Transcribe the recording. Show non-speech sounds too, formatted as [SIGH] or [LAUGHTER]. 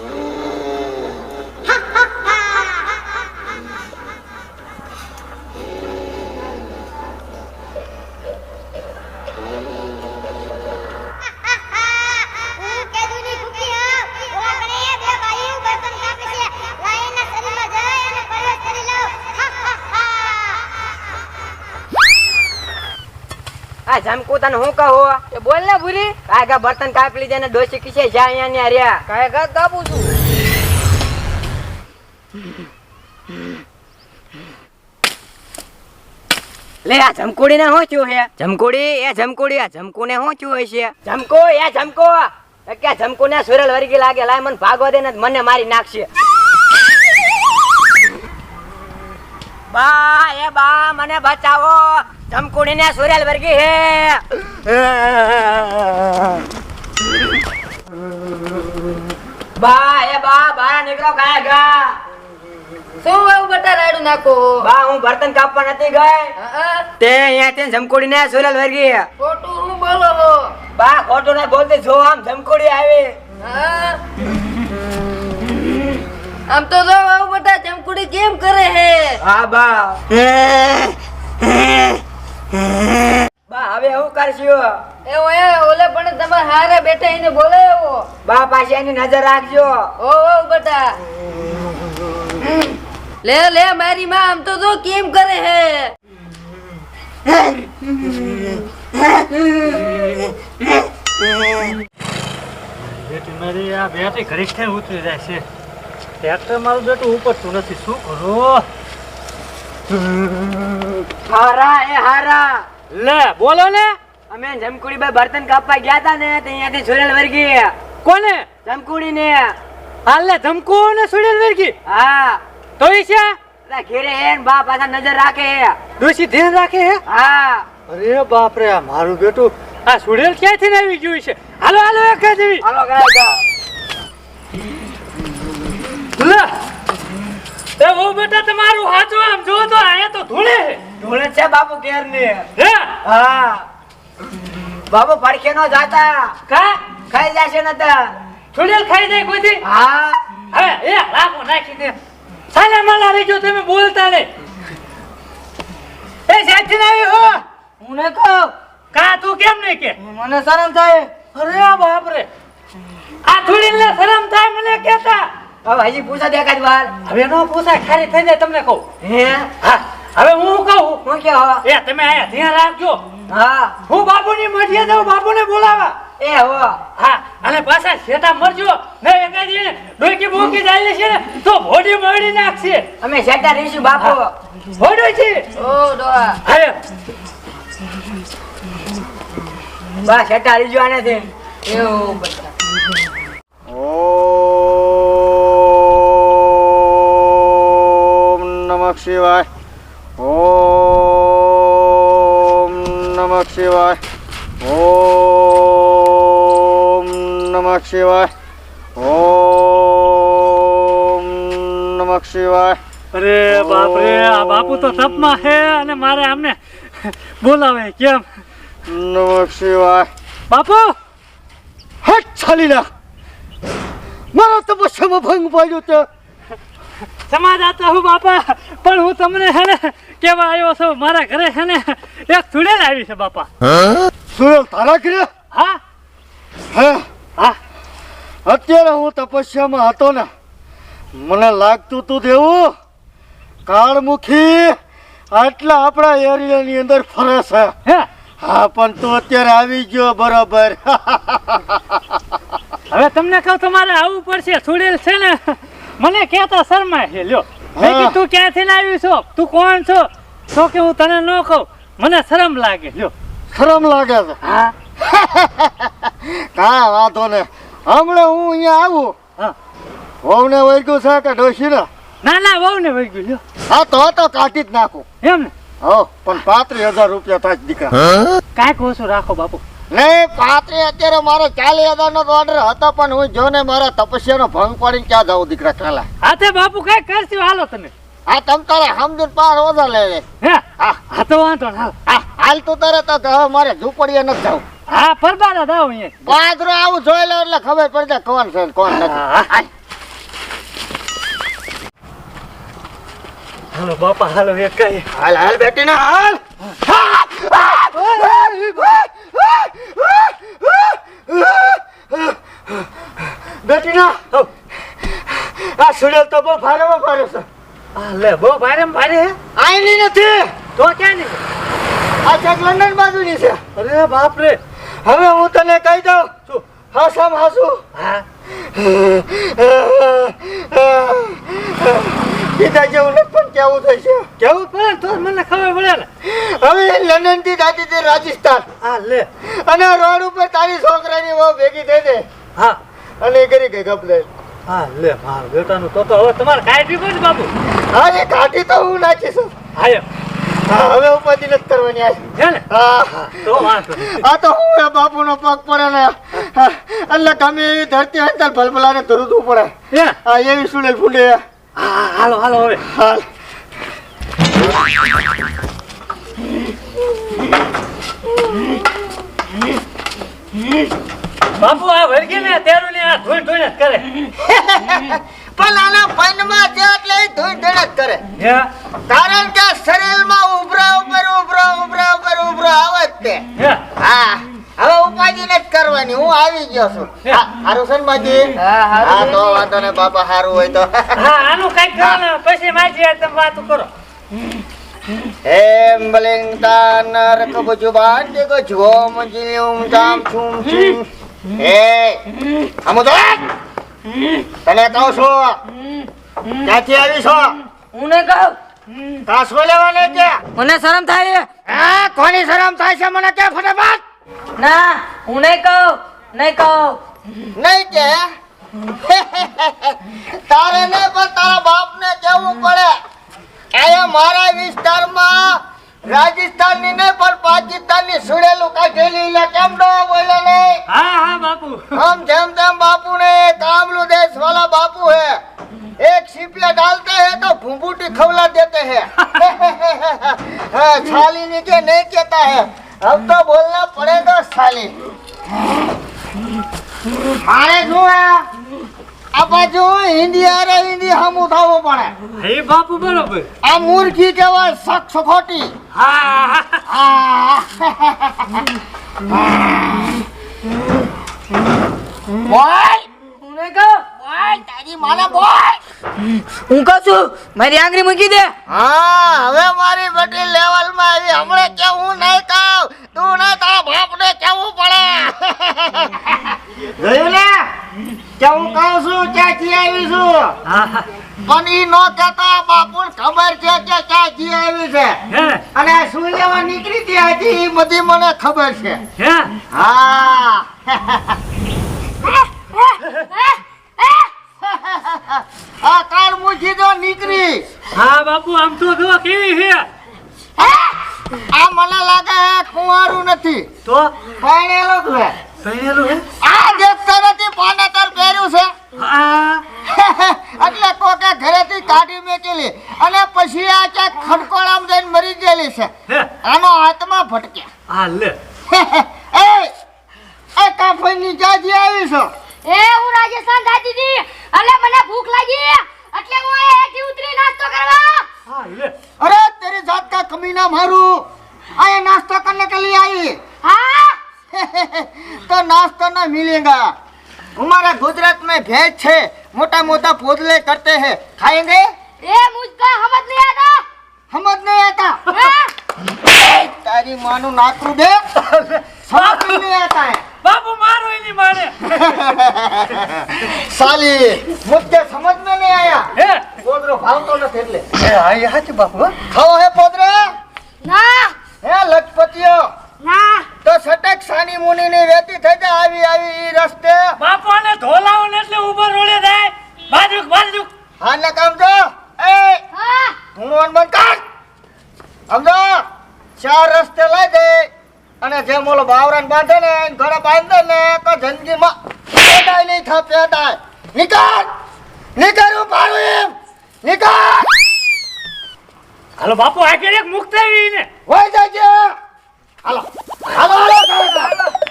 હું આ જમકુ તને હું કહું? એ બોલ ને ભૂરી કાયગા બર્તન કાપી લીધે ને ડોસી કિસે જા અહીંયા ને રહ્યા. ઘાત કાપું છું. લે આ જમકુડી ને શું થયું છે જમકુડી? એ જમકુડી આ જમકુ ને શું થયું હશે? જમકો એ જમકો. કે જમકુ ને સુરેલ વર્ગી લાગે. લાય મને ભાગવા દે ને મને મારી નાખશે. બા એ બા મને બચાવો. ચમકુડીને સુરેલ વર્ગી હે. બા એ બા બારા નીકળો કાયા ગા શું એવું બટા રાડું નાખો? બા હું બર્તન કાપવા નથી ગઈ. હા તે અહીંયા તે જમકુડી ને સુરેલ વર્ગી ખોટું હું બોલો બા ખોટું ના બોલતી જો આમ જમકુડી આવી. હા. આમ તો જો કેમ કરે હે. હા બા. બા હવે હું કરશું? એ ઓયા ઓલે પણ તમાર હારે બેઠા એને બોલાવો બા પાછી એની નજર રાખજો. ઓ ઓ બટા લે લે મારી માં આમ તો જો કેમ કરે હે? બેટી મારી આ બેટી ઘરે ઉતરી જાય છે. ટ્રેક્ટર મારું બેટું ઉપડતું નથી શું કરું? હારા એ હારા. લે બોલો ને. અમે જમકુડી ભાઈ બર્તન કાપવા ગયા હતા ને અહીંયાથી છોડેલ વર્ગી. કોને? જમકુડી ને હાલ લે ધમકુ ને સુડેલ વર્ગી. હા. તો ઈ છે? ઘેરે હે બા પાછા નજર રાખે. હે ડોશી ધ્યાન રાખે હે? હા. અરે બાપ રે મારું બેટું આ સુડેલ ક્યાંથી આવી ગયું છે? હાલો હાલો એક દેવી હાલો લે એ બહુ બેટા તમારું હાચું આમ જો તો અહીંયા તો ધૂળે છે. છે બાપુ ઘેર ને હે? હા. બાપુ પડખે નો જાતા. કા? ખાઈ જશે ને તો. સુડેલ ખાઈ જાય કોઈથી? હા. હવે એ લાખો નાખી દે સાલે માલા ગયો તમે બોલતા ને એ સાચી ના આવી હો. હું ને કહું. કા તું કેમ નહીં કે? મને શરમ થાય. અરે બાપ રે આ થોડી ને શરમ થાય મને કેતા. હવે હજી પૂછા દેખાડ વાર. હવે નો પૂછાય ખાલી થઈ જાય તમને કહું. હે? હા હવે હું કહું? હું કે એ તમે આયા ધ્યાન રાખજો. હા. હું બાપુની મઢીએ જાઉં બાપુને બોલાવા. એ હો. હા અને પાછા શેઠા મરજો. ને એકાદી ડોકી બોકી જાય છે ને તો ભોડી મળી નાખશે. અમે શેઠા રહીશું બાપુ. ભોડો છે. ઓ ડોહા. અરે. બા સેટા રહીજો આને એવું બટા શિવાય. ઓમ નમઃ શિવાય. ઓમ નમઃ શિવાય. ઓમ નમઃ શિવાય. અરે બાપ રે આ બાપુ તો તપમાં છે અને મારે આમને બોલાવે કેમ? નમઃ શિવાય. બાપુ! હટ છાલીના. મારો તપસ્યામાં ભંગ પાડ્યો તે. સમાજ આતો હું બાપા પણ હું તમને હે ને કેવા આવ્યો છું? મારા ઘરે છે ને એક સુડેલ આવી છે બાપા. સુડેલ તારા ઘરે? હા. હા? હા. અત્યારે હું તપસ્યામાં હતો ને મને લાગતું તું દેવું કાળમુખી આટલા આપણા એરિયાની અંદર ફરે છે. હે? હા પણ તું અત્યારે આવી ગયો બરાબર. [LAUGHS] હવે તમને કહું તમારે આવવું પડશે. સુડેલ છે ને મને કહેતા શરમાય છે લ્યો. મેં કીધું તું ક્યાંથી ને છો? તું કોણ છો? તો કે હું તને ન કહું? મને શરમ લાગે લ્યો. શરમ લાગે છે? હા. [LAUGHS] કાંઈ વાંધો ને હમણાં હું અહીંયા આવું. હા. વહુને વૈગ્યું છે કે ડોશીને? ના ના વહુને વૈગ્યું લ્યો. હા તો તો કાઢી જ નાખું. એમ ને? હો પણ પાંત્રીસ હજાર રૂપિયા થાય દીકરા. કાંઈક ઓછું રાખો બાપુ. નહીં પાંત્રીસ અત્યારે મારે ચાલીસ હજારનો ઓર્ડર હતો પણ હું જો ને મારા તપસ્યાનો ભંગ પાડીને ક્યાં જાઉં દીકરા કાલા? હા બાપુ કઈ કરશું હાલો તમે. આ તમ તારે સમજણ પાર ઓછા લે લે. હે હા. હા તો વાંધો હાલ. આ હાલ તું તરત જ મારે ઝૂંપડીએ નથી જવું હા પરબારા દાવ અહીંયા. પાદરો આવું જોઈ લે એટલે ખબર પડી જાય કોણ છે કોણ નથી. હાલ. બાપા હાલો એક કઈ. હાલ હાલ બેટી ના હાલ. બેટી ના આ સુડેલ તો બહુ ભારે બહુ ભારે છે લે બહુ ભારે ભારે આઈની નથી. તો ક્યાં ની આ ચેક લંડન બાજુની છે. અરે બાપ રે હવે હું તને કહી દઉં. શું? હાસામ હાસુ. હા? [LAUGHS] કીધા જેવું નથી પણ કેવું થશે કેવું પણ? તો મને ખબર પડે ને. હવે લંડનથી જાતી હતી રાજસ્થાન. હા લે. અને રોડ ઉપર તારી છોકરાની વહુ ભેગી થઈ દે હા. અને એ કરી ગઈ દે હા લે માર બેટાનું તો તો હવે તમારે કાઢી કોણ બાપુ? હા એ કાઢી તો હું નાખીશ. હા હવે ઉપાધિ નથી કરવાની આ. તો. તો હું બાપુ બાપુનો પગ પડે ને. એટલે ગમે એવી ધરતી ને ધરું ભલભલાને ધરવું પડે. હા? એવી સુડેલ ફૂંડે. હા હાલો હાલો હવે હાલ બાપુ આ વર્ગી ને તેરું ને આ ધોઈ ધોઈ જ કરે. [LAUGHS] પણ આના પનમાં છે એટલે ધૂણ ધૂળ જ કરે. કારણ કે શરીરમાં ઉભરા ઉપર ઉભરા ઉભરા ઉપર ઉભરા આવે જ તે. હા. હવે ઉપાધિ જ કરવાની હું આવી ગયો છું. હારું છે ને માજી? હા, તો વાંધો ને બાપા હારું હોય તો. હા આનું કંઈક કરો પછી માજી તમે વાત કરો. એમ બલિંગતા નર કબજુબાન દેગો જોમ જીમ જામ છુમ છુમ એ આમો તો તને કહું છું ક્યાંથી આવી છો? હું નહીં કહું. કાસવો લેવાને કે મને શરમ થાય હા કોની શરમ થાય છે? મને કે ફટાફટ. ના હું નહીં કહું નહીં કહું. નહીં કે? તારે ને પણ તારા બાપ ને કેવું પડે. અહીંયા મારા વિસ્તારમાં રાજસ્થાનની નહીં પણ પાકિસ્તાનની સુડેલું કાઢેલી કેમ ડો બોલે નહીં? હા હા બાપુ. આમ જેમ મારે શું આ બાજુ હિન્દી અરે હિન્દી હમ ઉઠાવવું પડે. હે બાપુ બરોબર. આ મૂર્ખી કહેવાય સખ ખોટી. હા. હા, બોલ બોલ તારી માને બોલ. હું કહું છું મારી આંગળી મૂકી દે. હા હવે મારી બેટી લેવલમાં આવી. હમણે કે હું નહીં કહું તું ને તારા બાપ ને કેવું પડે? [LAUGHS] જોયું ને? કે હું કહું છું ક્યાંથી આવી છું? પણ ઈ નો કહેતા બાપુ ખબર છે કે ક્યાંથી આવી છે. અને સૂર્યમાં શું લેવા નીકળી એ ઈ બધી મને ખબર છે. હે? હા. [LAUGHS] [LAUGHS] આ કાળ મુજી દો નીકળી. હા બાપુ આમ તો જો કેવી છે. આ મને લાગે હે કુંવારું નથી. તો? પરણેલો છે પહેરેલું હે? આ દેખતો નથી પાનેતર પહેર્યું છે. એટલે કોકે ઘરેથી કાઢી મેકેલી. અને પછી આ કે ખડકોળામ જઈને મરી ગયેલી છે. આનો હાથમાં ભટકે. હા લે. એ એ કાફઈની જાજી આવી છો. એ હું રાજસ્થાન જાતી હતી એટલે મને ભૂખ લાગી એટલે હું અહીંયા હેઠી ઉતરી નાસ્તો કરવા હા લે અરે તેરી જાત કા કમીના મારું आए नाश्ता करने के लिए आई हाँ [LAUGHS] तो नाश्ता ना मिलेगा हमारा गुजरात में भेज है मोटा मोटा पोदले करते हैं खाएंगे ये मुझको समझ नहीं आता समझ नहीं आता हाँ? तारी मानो नाकरू दे समझ में नहीं आता है બાપુ મારો એની [LAUGHS] સાલી. મુદ્દે સમજમાં નહીં આયા. હે? પોદરો ભાવતો નથી એટલે. હે હા એ હાચી બાપુ ખાઓ હે પોદરે? ના. હે લખપતિયો ના. તો સટક સાની મુનિ ની વેતી થઈ જાય આવી આવી ઈ રસ્તે. બાપુ ને ધોલાઓ ને એટલે ઉભર રોળે જાય. બાજુક બાજુક. હા ને કામ જો. એ હા. ધૂણવાન બંધ કર. સમજો? ચાર રસ્તે લઈ દે અને જેમ ઓલો બાવરાન બાંધે ને ઘરે બાંધે ને તો જિંદગીમાં પેદાય નહીં થા પેદાય નિકાલ! નિકાલ પાડું એમ. નિકાલ! હાલો બાપુ આગળ એક મુક્ત ને. હોય જાય હાલો હાલો હાલો, હાલો.